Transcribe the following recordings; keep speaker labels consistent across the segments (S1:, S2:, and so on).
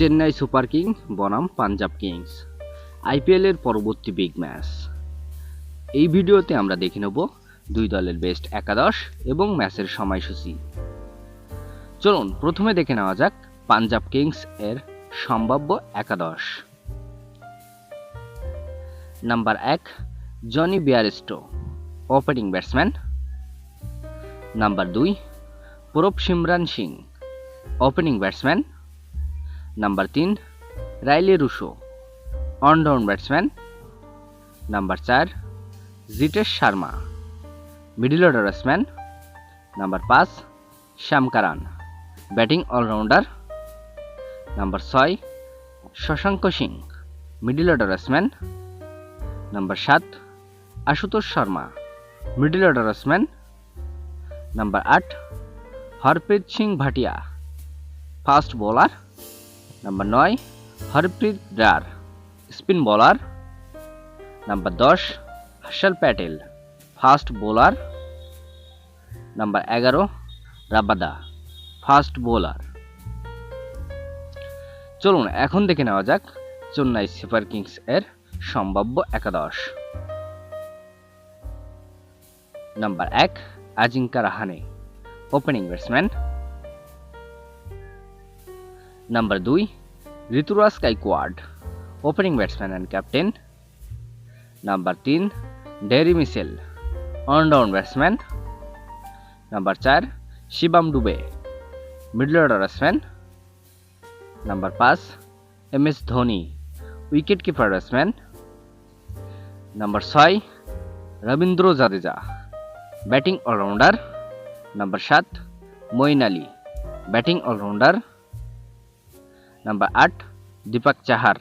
S1: Chennai super Kings, বনাম Punjab Kings. আইপিএলের পরবর্তী বিগ ম্যাচ। এই ভিডিওতে আমরা দেখে নেব দুই দলের বেস্ট একাদশ এবং ম্যাচের সময়সূচি। চলুন, প্রথমে দেখে নেওয়া যাক পাঞ্জাব কিংস এর সম্ভাব্য একাদশ। নাম্বার এক, Jonny Bairstow opening batsman number দুই Prabh Simran Singh opening batsman number তিন Rilee Rossouw one down batsman number চার Jitesh Sharma middle order batsman number পাঁচ Sam Curran batting allrounder number ছয় Shashank Singh middle order batsman number সাত Ashutosh Sharma middle order batsman number আট Harpreet Singh Bhatia fast bowler number নয় Harpreet Brar spin bowler number দশ Harshal Patel fast bowler number এগারো Rabada fast bowler চলুন, এখন দেখে নেওয়া যাক চেন্নাই সুপার কিংস এর সম্ভাব্য একাদশ। নাম্বার এক Ajinkya Rahane opening batsman number দুই Ruturaj Gaikwad opening batsman and captain number তিন Daryl Mitchell allround batsman number চার Shivam Dube middle order batsman number পাঁচ M S Dhoni wicket keeper batsman number ছয় Ravindra Jadeja batting allrounder number সাত Moeen Ali batting allrounder number আট Deepak Chahar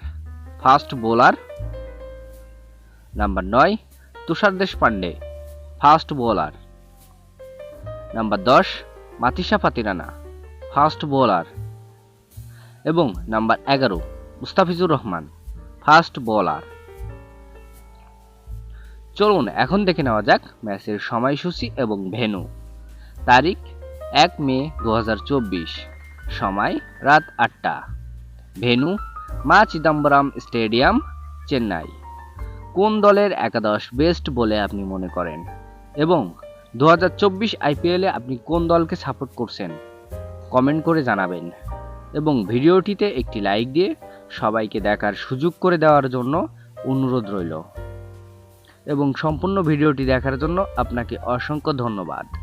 S1: fast bowler number নয় Tushar Deshpande fast bowler number দশ Matheesha Pathirana fast bowler এবং number এগারো, Mustafizur Rahman fast bowler চলুন, এখন দেখে নেওয়া যাক ম্যাচের সময়সূচি এবং ভেন্যু। তারিখ, এক মে দু হাজার চব্বিশ, সময় রাত আটটা। ভেন্যু মা চিদম্বরম স্টেডিয়াম, চেন্নাই। কোন দলের একাদশ বেস্ট বলে আপনি মনে করেন? এবং দু হাজার চব্বিশ আইপিএলে আপনি কোন দলকে সাপোর্ট করছেন? কমেন্ট করে জানাবেন। এবং ভিডিওটিতে একটি লাইক দিয়ে সবাইকে দেখার সুযোগ করে দেওয়ার জন্য অনুরোধ রইল। এবং সম্পূর্ণ ভিডিওটি দেখার জন্য আপনাকে অসংখ্য ধন্যবাদ।